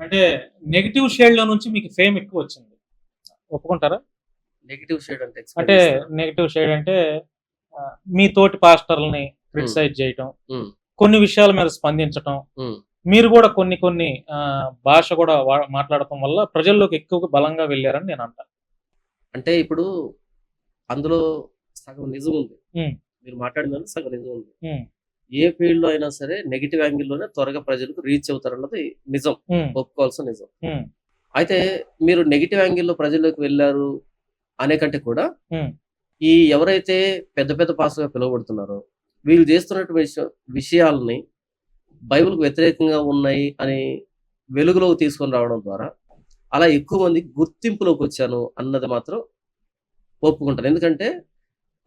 అంటే నెగిటివ్ షేడ్లో నుంచి మీకు ఫేమ్ ఎక్కువ వచ్చింది. ఒప్పుకుంటారా? నెగిటివ్ షేడ్ అంటే అంటే? నెగిటివ్ షేడ్ అంటే మీ తోటి పాస్టర్లని క్రిటిసైజ్ చేయటం కొన్ని విషయాల మీద స్పందించటం మీరు కూడా కొన్ని కొన్ని భాష కూడా మాట్లాడటం వల్ల ప్రజల్లోకి ఎక్కువగా బలంగా వెళ్ళారని నేను అంటాను అంటే ఇప్పుడు అందులో సగం నిజం ఉంది. మీరు మాట్లాడిన సగం నిజం ఉంది. ఏ ఫీల్డ్లో అయినా సరే నెగిటివ్ యాంగిల్లోనే త్వరగా ప్రజలకు రీచ్ అవుతారన్నది నిజం. ఒప్పుకోవాల్సిన నిజం. అయితే మీరు నెగిటివ్ యాంగిల్లో ప్రజల్లోకి వెళ్ళారు అనే కంటే కూడా ఈ ఎవరైతే పెద్ద పెద్ద పాస్టర్గా పిలువబడుతున్నారో వీళ్ళు చేస్తున్నటువంటి విష- విషయాలని బైబిల్కి వ్యతిరేకంగా ఉన్నాయి అని వెలుగులోకి తీసుకొని రావడం ద్వారా అలా ఎక్కువ మంది గుర్తింపులోకి వచ్చాను అన్నది మాత్రం ఒప్పుకుంటాను. ఎందుకంటే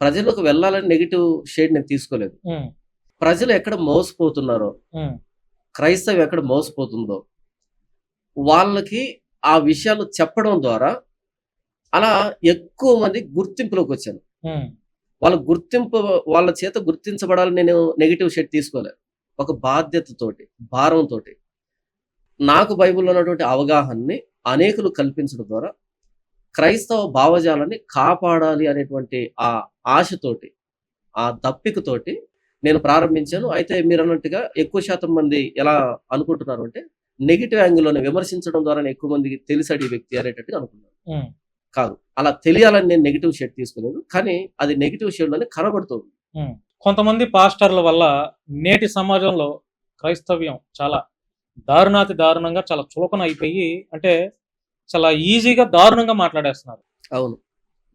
ప్రజలకు వెళ్ళాలని నెగిటివ్ షేడ్ నేను తీసుకోలేదు. ప్రజలు ఎక్కడ మోసపోతున్నారో క్రైస్తవం ఎక్కడ మోసపోతుందో వాళ్ళకి ఆ విషయాలు చెప్పడం ద్వారా అలా ఎక్కువ మంది గుర్తింపులోకి వచ్చాను వాళ్ళ గుర్తింపు వాళ్ళ చేత గుర్తించబడాలని నేను నెగిటివ్ షేడ్ తీసుకోలేదు. ఒక బాధ్యతతోటి భారంతో నాకు బైబిల్లో ఉన్నటువంటి అవగాహనని అనేకులు కల్పించడం ద్వారా క్రైస్తవ భావజాలాన్ని కాపాడాలి అనేటువంటి ఆ ఆశతోటి ఆ దప్పికతోటి నేను ప్రారంభించాను. అయితే మీరు అన్నట్టుగా ఎక్కువ శాతం మంది ఎలా అనుకుంటున్నారు అంటే నెగిటివ్ యాంగిల్లోనే విమర్శించడం ద్వారా ఎక్కువ మందికి తెలిసాడు ఈ వ్యక్తి అనేటట్టుగా అనుకున్నాను. కాదు. అలా తెలియాలని నేను నెగిటివ్ షేడ్ తీసుకోలేదు. కానీ అది నెగిటివ్ షేడ్లోనే కనబడుతుంది. కొంతమంది పాస్టర్ల వల్ల నేటి సమాజంలో క్రైస్తవ్యం చాలా దారుణాతి దారుణంగా చాలా చులకన అయిపోయి అంటే చాలా ఈజీగా దారుణంగా మాట్లాడేస్తున్నారు. అవును.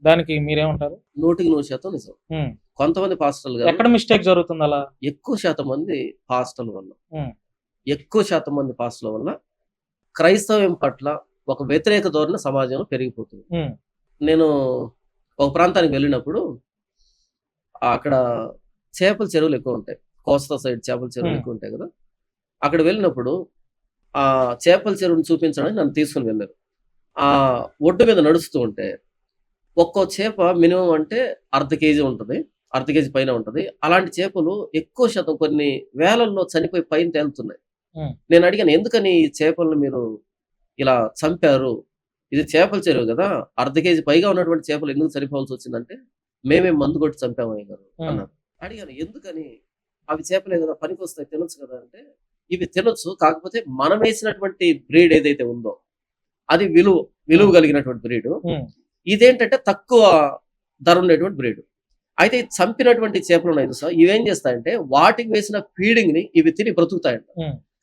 దానికి మీరేమంటారు? నూటికి నూరు శాతం నిజం. కొంతమంది పాస్టర్లు గారు ఎక్కడ మిస్టేక్ జరుగుతుంది అలా ఎక్కువ శాతం మంది పాస్టర్ల వల్ల. ఎక్కువ శాతం మంది పాస్టర్ల వల్ల క్రైస్తవ్యం పట్ల ఒక వ్యతిరేక ధోరణి సమాజంలో పెరిగిపోతుంది. నేను ఒక ప్రాంతానికి వెళ్ళినప్పుడు అక్కడ చేపల చెరువులు ఎక్కువ ఉంటాయి. కోస్తా సైడ్ చేపల చెరువులు. ఎక్కువ ఉంటాయి కదా. అక్కడ వెళ్ళినప్పుడు ఆ చేపల చెరువుని చూపించడానికి నన్ను తీసుకుని వెళ్ళారు. ఆ ఒడ్డు మీద నడుస్తూ ఉంటే ఒక్కో చేప మినిమం అంటే అర్ధ కేజీ ఉంటుంది. అర్ధ కేజీ పైన ఉంటుంది. అలాంటి చేపలు ఎక్కువ శాతం కొన్ని వేలల్లో చనిపోయి పైన తేలుతున్నాయి. నేను అడిగాను ఎందుకని ఈ చేపలను మీరు ఇలా చంపారు? ఇది చేపల చెరువు కదా అర్ధ కేజీ పైగా ఉన్నటువంటి చేపలు ఎందుకు చనిపోవాల్సి వచ్చిందంటే మేమే మందు కొట్టి చంపామయ్య గారు. అన్నారు. అడిగాను ఎందుకని? అవి చేపలే కదా పనికి వస్తాయి తినొచ్చు కదా అంటే ఇవి తినొచ్చు కాకపోతే మనం వేసినటువంటి బ్రీడ్ ఏదైతే ఉందో అది విలువ విలువ కలిగినటువంటి బ్రీడ్ ఇదేంటంటే తక్కువ ధర ఉండేటువంటి బ్రీడ్. అయితే చంపినటువంటి చేపలు ఉన్నాయి సార్ ఇవేం చేస్తాయంటే వాటికి వేసిన ఫీడింగ్ని ఇవి తిని బ్రతుకుతాయంట.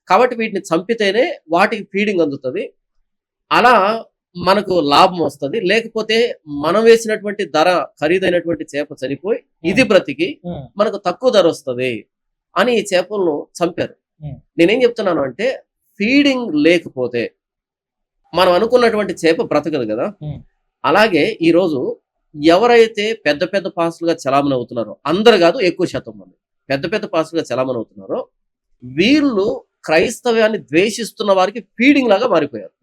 కాబట్టి వీటిని చంపితేనే వాటికి ఫీడింగ్ అందుతుంది. అలా మనకు లాభం వస్తుంది. లేకపోతే మనం వేసినటువంటి ధర ఖరీదైనటువంటి చేప చనిపోయి ఇది బ్రతికి మనకు తక్కువ ధర వస్తుంది అని ఈ చేపలను చంపారు. నేనేం చెప్తున్నాను అంటే ఫీడింగ్ లేకపోతే మనం అనుకున్నటువంటి చేప బ్రతకదు కదా. అలాగే ఈరోజు ఎవరైతే పెద్ద పెద్ద పాసులుగా చలామణి అవుతున్నారో అందరు కాదు ఎక్కువ శాతం మంది. పెద్ద పెద్ద పాసులుగా చలామణి అవుతున్నారో వీళ్ళు క్రైస్తవ్యాన్ని ద్వేషిస్తున్న వారికి ఫీడింగ్ లాగా మారిపోయారు.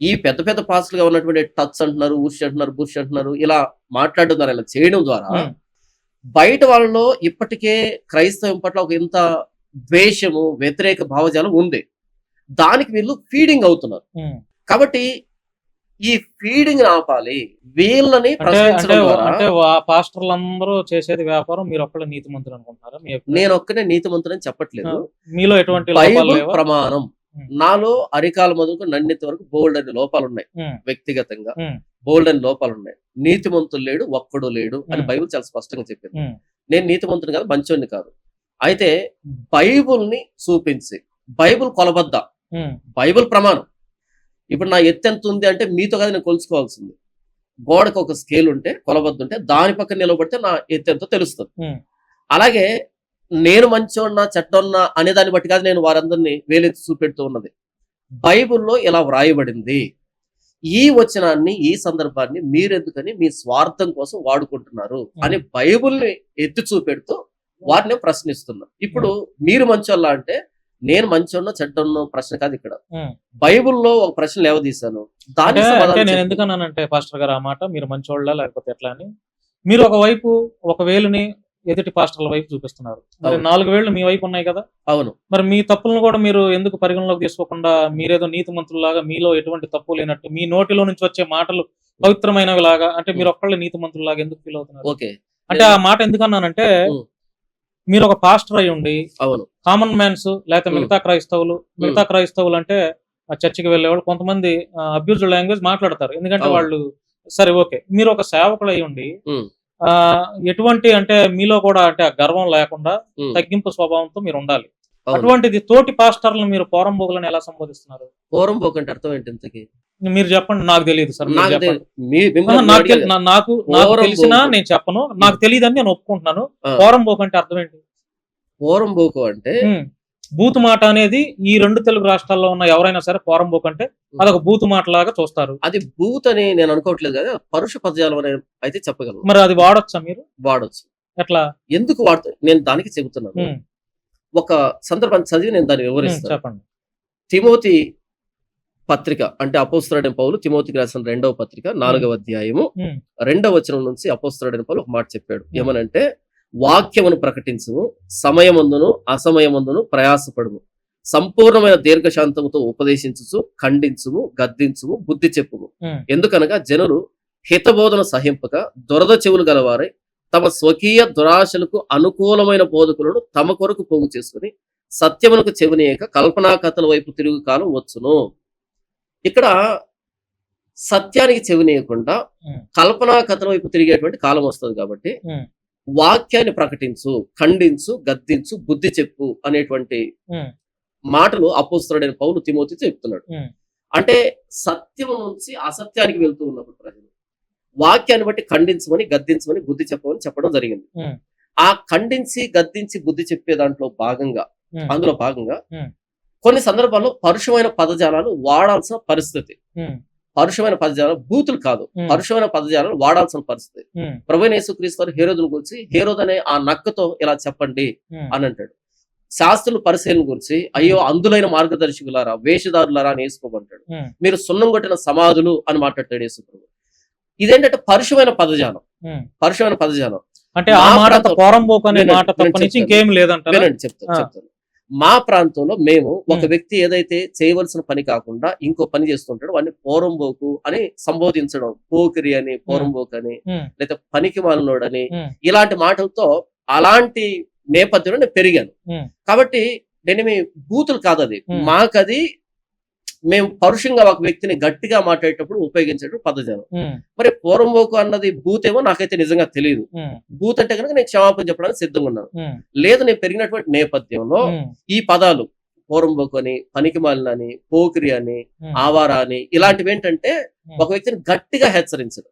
ఈ పెద్ద పెద్ద పాసులుగా ఉన్నటువంటి టచ్ అంటున్నారు ఉష్ అంటున్నారు బుష్ అంటున్నారు ఇలా మాట్లాడుతున్నారు ఇలా చేయడం ద్వారా బయట వాళ్ళలో ఇప్పటికే క్రైస్తవం పట్ల ఒక ఇంత ద్వేషము వ్యతిరేక భావజాలం ఉంది. దానికి వీళ్ళు ఫీడింగ్ అవుతున్నారు. కాబట్టి ఈ ఫీడింగ్ ఆపాలి. వీళ్ళని అంటే ఆ పాస్టర్లందరూ చేసేది వ్యాపారం మీరు ఒక్కళ్ళు నీతి మంత్రులు అనుకుంటున్నారా? నేను ఒక్కనే నీతిమంతులని చెప్పట్లేదు. మీలో ఎటువంటి ప్రమాణం. నాలో అరికాల మొదలుకు నన్నెత్తి వరకు బోల్డ్ అని లోపాలు ఉన్నాయి. వ్యక్తిగతంగా బోల్డ్ అని లోపాలు ఉన్నాయి. నీతిమంతులు లేడు ఒక్కడు లేడు అని. బైబిల్ చాలా స్పష్టంగా చెప్పింది. నేను నీతిమంతుని కాదు మంచోని కాదు. అయితే బైబుల్ని చూపించి బైబుల్ కొలబద్ద. బైబుల్ ప్రమాణం. ఇప్పుడు నా ఎత్తు ఎంత ఉంది అంటే మీతో కదా నేను కొలుసుకోవాల్సింది. గోడకు ఒక స్కేల్ ఉంటే కొలబద్ద ఉంటే దాని పక్కన నిలబడితే నా ఎత్తు ఎంతో తెలుస్తుంది. ఉమ్, అలాగే నేను మంచోన్నా చెడ్డోన్నా అనే దాన్ని బట్టి కాదు నేను వారందరినీ వేలెత్తి చూపెడుతూ ఉన్నది. బైబిల్లో ఇలా వ్రాయబడింది. ఈ వచనాన్ని ఈ సందర్భాన్ని మీరెందుకని మీ స్వార్థం కోసం వాడుకుంటున్నారు అని బైబిల్ని ఎత్తి చూపెడుతూ వారిని ప్రశ్నిస్తున్నా ఇప్పుడు మీరు మంచోళ్ళ అంటే నేను మంచోన్నో చెడ్డోన్నో ప్రశ్న కాదు ఇక్కడ. బైబిల్లో ఒక ప్రశ్న లేవదీశాను. దాని నేను. ఎందుకన్నానంటే పాస్టర్ గారు ఆ మాట మీరు మంచోళ్ళ లేకపోతే ఎట్లా అని. మీరు ఒకవైపు ఒక వేలుని ఎదుటి పాస్టర్ల వైపు చూపిస్తున్నారు. మరి. నాలుగు వేళ్ళు మీ వైపు ఉన్నాయి కదా. అవును. మరి మీ తప్పులను కూడా మీరు ఎందుకు పరిగణలోకి తీసుకోకుండా మీరేదో నీతి మంత్రులాగా మీలో ఎటువంటి తప్పు లేనట్టు మీ నోటిలో నుంచి వచ్చే మాటలు పవిత్రమైనవి లాగా అంటే మీరు ఒక్కళ్ళే నీతి మంత్రులాగా ఎందుకు ఫీల్ అవుతున్నారు? ఓకే. అంటే ఆ మాట ఎందుకన్నానంటే. మీరు ఒక పాస్టర్ అయి ఉండి అవును కామన్ మ్యాన్స్ లేకపోతే. మిగతా క్రైస్తవులు మిగతా క్రైస్తవులు అంటే ఆ చర్చికి వెళ్ళేవాళ్ళు కొంతమంది అబ్యూజ్ లాంగ్వేజ్ మాట్లాడతారు ఎందుకంటే. వాళ్ళు సరే ఓకే మీరు ఒక సేవకుడు అయి ఉండి ఎటువంటి అంటే మీలో కూడా అంటే గర్వం లేకుండా. తగ్గింపు స్వభావంతో మీరు ఉండాలి అటువంటిది తోటి పాస్టర్లను మీరు పోరం బోగులను ఎలా సంబోధిస్తున్నారు? పూర్వం పోకంటే అర్థం ఏంటి ఇంతకి? మీరు చెప్పండి నాకు తెలియదు సార్ నాకు నాకు తెలిసినా. నేను చెప్పను నాకు తెలియదు అని నేను ఒప్పుకుంటున్నాను. ఆ. పోరం బోకు అంటే అర్థం ఏంటి? పూర్వం పోకు అంటే. బూతు మాట అనేది ఈ రెండు తెలుగు రాష్ట్రాల్లో ఉన్న ఎవరైనా సరే పోరం బోకు అంటే అదొక బూతు మాట లాగా చూస్తారు. అది బూత్ అని నేను అనుకోవట్లేదు కదా పరుష పదజాలం అని అయితే చెప్పగలను. మరి అది వాడొచ్చా మీరు? వాడొచ్చు. ఎట్లా? ఎందుకు వాడుతా నేను దానికి చెబుతున్నాను. ఒక సందర్భాన్ని చదివి నేను దాన్ని వివరిస్తాను. చెప్పండి. తిమోతి పత్రిక అంటే అపోస్తరుడైన పౌలు తిమోతికి రాసిన రెండవ పత్రిక నాలుగవ అధ్యాయము. రెండవ వచనం నుంచి అపోస్తరుడైన పౌలు ఒక మాట చెప్పాడు. ఏమనంటే వాక్యమును ప్రకటించుము సమయమందును అసమయమందును ప్రయాసపడుము. సంపూర్ణమైన దీర్ఘశాంతముతో ఉపదేశించుచు ఖండించుము గద్దించుము బుద్ధి చెప్పుము. ఎందుకనగా జనులు హితబోధన సహింపక దురద చెవులు గలవారై తమ స్వకీయ దురాశలకు అనుకూలమైన బోధకులను తమ కొరకు పోగు చేసుకుని సత్యమునకు చెవినీయక కల్పనా కథల వైపు తిరుగు కాలం వచ్చును ఇక్కడ సత్యానికి చెవినీయకుండా. కల్పనా కథల వైపు తిరిగేటువంటి కాలం వస్తుంది కాబట్టి. వాక్యాన్ని ప్రకటించు ఖండించు గద్దించు బుద్ధి చెప్పు అనేటువంటి. మాటలు అపోస్తరుడైన పౌలు తిమోతి చెప్తున్నాడు. అంటే సత్యం నుంచి అసత్యానికి వెళ్తూ ఉన్నప్పుడు ప్రజలు వాక్యాన్ని బట్టి ఖండించమని గద్దించమని బుద్ధి చెప్పమని చెప్పడం జరిగింది. ఆ ఖండించి గద్దించి బుద్ధి చెప్పే దాంట్లో భాగంగా. అందులో భాగంగా. కొన్ని సందర్భాల్లో పరుషమైన పదజాలాలు వాడాల్సిన పరిస్థితి. పరుషమైన పదజాలం బూతులు కాదు. పరుషమైన పదజాలాలు వాడాల్సిన పరిస్థితి ఉం. ప్రభువైన యేసుక్రీస్తు వారు హేరోదును గురించి హేరోద్ అనే ఆ నక్కతో ఇలా చెప్పండి. అని అంటాడు శాస్త్రులు పరిశీలన గురించి అయ్యో అందులైన మార్గదర్శకులారా వేషధారులారా అని యేసుకోమంటాడు ఉం. మీరు సున్నం కొట్టిన సమాధులు అని మాట్లాడతాడు యేసుప్రభు ఇదేంటంటే పరుషమైన పదజాలం. పరుషమైన పదజాలం అంటే ఆ మాట అనే మాట. ఇంకేం వినండి చెప్తాను. చెప్తాను మా ప్రాంతంలో మేము ఒక. వ్యక్తి ఏదైతే చేయవలసిన పని కాకుండా ఇంకో పని చేస్తుంటాడో వాడిని పోరంబోకు అని సంబోధించడం పోకిరి అని పోరంబోకు అని. లేదా పనికి మాలినోడని. ఇలాంటి మాటలతో అలాంటి నేపథ్యంలో నేను పెరిగాను. కాబట్టి నేనేమి బూతులు కాదు అది. మాకది మేము పరుషంగా ఒక వ్యక్తిని గట్టిగా మాట్లాడేటప్పుడు ఉపయోగించేటప్పుడు పదజాలం ఉం. మరి పూర్వంబోకు అన్నది బూత్ ఏమో నాకైతే నిజంగా తెలియదు. బూత్ అంటే కనుక నేను క్షమాపణ చెప్పడానికి సిద్ధంగా ఉన్నాను. లేదు నేను పెరిగినటువంటి నేపథ్యంలో. ఈ పదాలు పూర్వంబోకు అని పనికిమాలిన అని పోకిరి అని. ఆవారా అని ఇలాంటివి ఏంటంటే. ఒక వ్యక్తిని గట్టిగా హెచ్చరించడం.